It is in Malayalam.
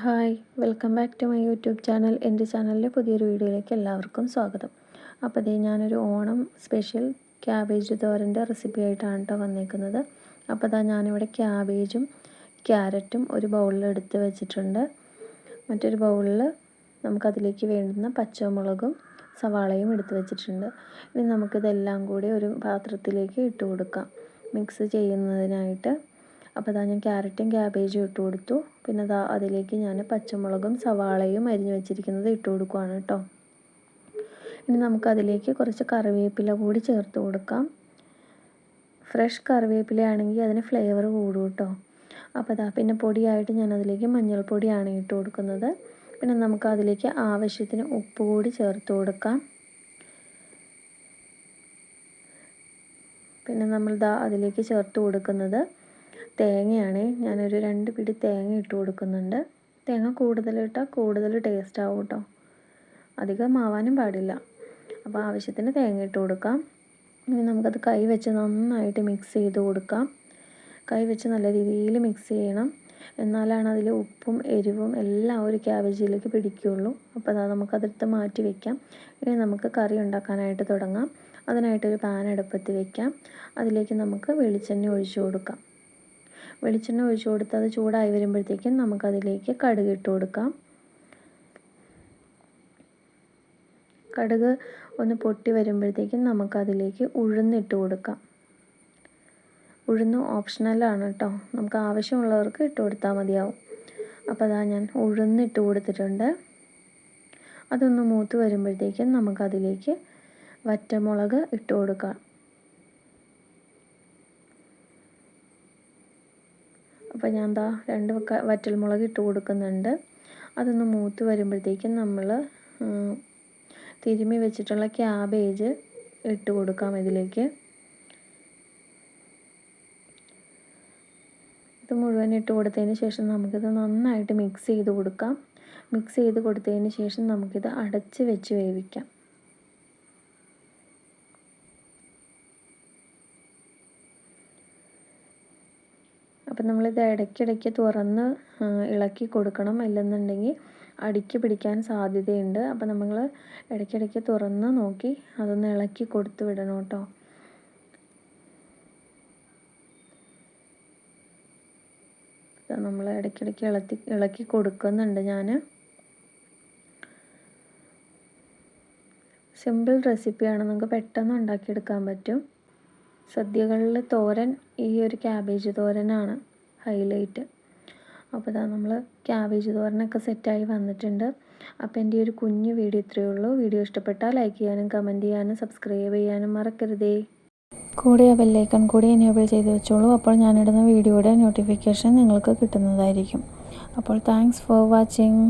Hi welcome back to my YouTube channel. എന്റെ ചാനലിലെ പുതിയൊരു വീഡിയോയിലേക്ക് എല്ലാവർക്കും സ്വാഗതം. അപ്പോൾ ഇതേ ഞാനൊരു ഓണം സ്പെഷ്യൽ ക്യാബേജ് തോരന്റെ റെസിപ്പി ആയിട്ടാണ് കേട്ടോ വന്നേക്കുന്നത്. അപ്പോൾ അതാ ഞാനിവിടെ ക്യാബേജും ക്യാരറ്റും ഒരു ബൗളിൽ എടുത്ത് വെച്ചിട്ടുണ്ട്. മറ്റൊരു ബൗളിൽ നമുക്കതിലേക്ക് വേണ്ടുന്ന പച്ചമുളകും സവാളയും എടുത്ത് വെച്ചിട്ടുണ്ട്. ഇനി നമുക്കിതെല്ലാം കൂടി ഒരു പാത്രത്തിലേക്ക് ഇട്ട് കൊടുക്കാം. മിക്സ് ചെയ്യുന്നതിനായിട്ട് അപ്പോൾ ഇതാ ഞാൻ ക്യാരറ്റും ക്യാബേജും ഇട്ട് കൊടുത്തു. പിന്നെ അതാ അതിലേക്ക് ഞാൻ പച്ചമുളകും സവാളയും അരിഞ്ഞു വെച്ചിരിക്കുന്നത് ഇട്ട് കൊടുക്കുവാണ് കേട്ടോ. ഇനി നമുക്കതിലേക്ക് കുറച്ച് കറിവേപ്പില കൂടി ചേർത്ത് കൊടുക്കാം. ഫ്രഷ് കറിവേപ്പിലയാണെങ്കിൽ അതിന് ഫ്ലേവർ കൂടും കേട്ടോ. അപ്പോൾ അതാ പിന്നെ പൊടിയായിട്ട് ഞാൻ അതിലേക്ക് മഞ്ഞൾപ്പൊടിയാണ് ഇട്ട് കൊടുക്കുന്നത്. പിന്നെ നമുക്ക് അതിലേക്ക് ആവശ്യത്തിന് ഉപ്പ് കൂടി ചേർത്ത് കൊടുക്കാം. പിന്നെ നമ്മൾ ദാ അതിലേക്ക് ചേർത്ത് കൊടുക്കുന്നത് തേങ്ങയാണ്. ഞാനൊരു രണ്ട് പിടി തേങ്ങ ഇട്ട് കൊടുക്കുന്നുണ്ട്. തേങ്ങ കൂടുതൽ ഇട്ടാൽ കൂടുതൽ ടേസ്റ്റ് ആവും കേട്ടോ അധികം ആവാനും പാടില്ല. അപ്പോൾ ആവശ്യത്തിന് തേങ്ങ ഇട്ട് കൊടുക്കാം. ഇനി നമുക്കത് കൈ വെച്ച് നന്നായിട്ട് മിക്സ് ചെയ്ത് കൊടുക്കാം. കൈ വെച്ച് നല്ല രീതിയിൽ മിക്സ് ചെയ്യണം. എന്നാലാണ് അതിൽ ഉപ്പും എരിവും എല്ലാം ഒരു ക്യാബേജിലേക്ക് പിടിക്കുകയുള്ളൂ അപ്പോൾ അതാ നമുക്കതെടുത്ത് മാറ്റി വെക്കാം. ഇനി നമുക്ക് കറി ഉണ്ടാക്കാനായിട്ട് തുടങ്ങാം. അതിനായിട്ടൊരു പാൻ അടുപ്പത്ത് വെക്കാം. അതിലേക്ക് നമുക്ക് വെളിച്ചെണ്ണ ഒഴിച്ചു കൊടുക്കാം. വെളിച്ചെണ്ണ ഒഴിച്ചു കൊടുത്ത് അത് ചൂടായി വരുമ്പോഴത്തേക്കും നമുക്കതിലേക്ക് കടുക് ഇട്ട് കൊടുക്കാം. കടുക് ഒന്ന് പൊട്ടി വരുമ്പോഴത്തേക്കും നമുക്കതിലേക്ക് ഉഴുന്നിട്ട് കൊടുക്കാം. ഉഴുന്ന് ഓപ്ഷണലാണ് കേട്ടോ നമുക്ക് ആവശ്യമുള്ളവർക്ക് ഇട്ട് കൊടുത്താൽ മതിയാവും. അപ്പോൾ അതാ ഞാൻ ഉഴുന്നിട്ട് കൊടുത്തിട്ടുണ്ട്. അതൊന്ന് മൂത്ത് വരുമ്പോഴത്തേക്കും നമുക്കതിലേക്ക് വറ്റമുളക് ഇട്ട് കൊടുക്കാം. അപ്പോൾ ഞാൻ എന്താ രണ്ട് വറ്റൽമുളക് ഇട്ട് കൊടുക്കുന്നുണ്ട്. അതൊന്ന് മൂത്ത് വരുമ്പോഴത്തേക്കും നമ്മൾ തിരുമി വെച്ചിട്ടുള്ള ക്യാബേജ് ഇട്ട് കൊടുക്കാം ഇതിലേക്ക്. ഇത് മുഴുവൻ ഇട്ട് കൊടുത്തതിന് ശേഷം നമുക്കിത് നന്നായിട്ട് മിക്സ് ചെയ്ത് കൊടുക്കാം. മിക്സ് ചെയ്ത് കൊടുത്തതിന് ശേഷം നമുക്കിത് അടച്ച് വെച്ച് വേവിക്കാം. അപ്പം നമ്മളിത് ഇടയ്ക്കിടയ്ക്ക് തുറന്ന് ഇളക്കി കൊടുക്കണം. ഇല്ലെന്നുണ്ടെങ്കിൽ അടിക്ക് പിടിക്കാൻ സാധ്യതയുണ്ട്. അപ്പം നമ്മൾ ഇടയ്ക്കിടയ്ക്ക് തുറന്ന് നോക്കി അതൊന്ന് ഇളക്കി കൊടുത്ത് വിടണം കേട്ടോ. നമ്മൾ ഇടയ്ക്കിടയ്ക്ക് ഇളത്തി ഇളക്കി കൊടുക്കുന്നുണ്ട് ഞാൻ. സിമ്പിൾ റെസിപ്പിയാണ്. നമുക്ക് പെട്ടെന്ന് ഉണ്ടാക്കിയെടുക്കാൻ പറ്റും. സദ്യകളിൽ തോരൻ ഈ ഒരു ക്യാബേജ് തോരനാണ്. ഹൈലൈറ്റ്. അപ്പോൾ ഇതാ നമ്മൾ ക്യാബേജ് തോരനൊക്കെ സെറ്റായി വന്നിട്ടുണ്ട്. അപ്പോൾ എന്റെ ഒരു കുഞ്ഞു വീഡിയോ ഇത്രയേ ഉള്ളൂ. വീഡിയോ ഇഷ്ടപ്പെട്ടാൽ ലൈക്ക് ചെയ്യാനും കമന്റ് ചെയ്യാനും സബ്സ്ക്രൈബ് ചെയ്യാനും മറക്കരുതേ. കൂടെ ആ ബെല്ലൈക്കൺ കൂടി എനേബിൾ ചെയ്ത് വെച്ചോളൂ. അപ്പോൾ ഞാനിടുന്ന വീഡിയോയുടെ നോട്ടിഫിക്കേഷൻ നിങ്ങൾക്ക് കിട്ടുന്നതായിരിക്കും. അപ്പോൾ താങ്ക്സ് ഫോർ വാച്ചിങ്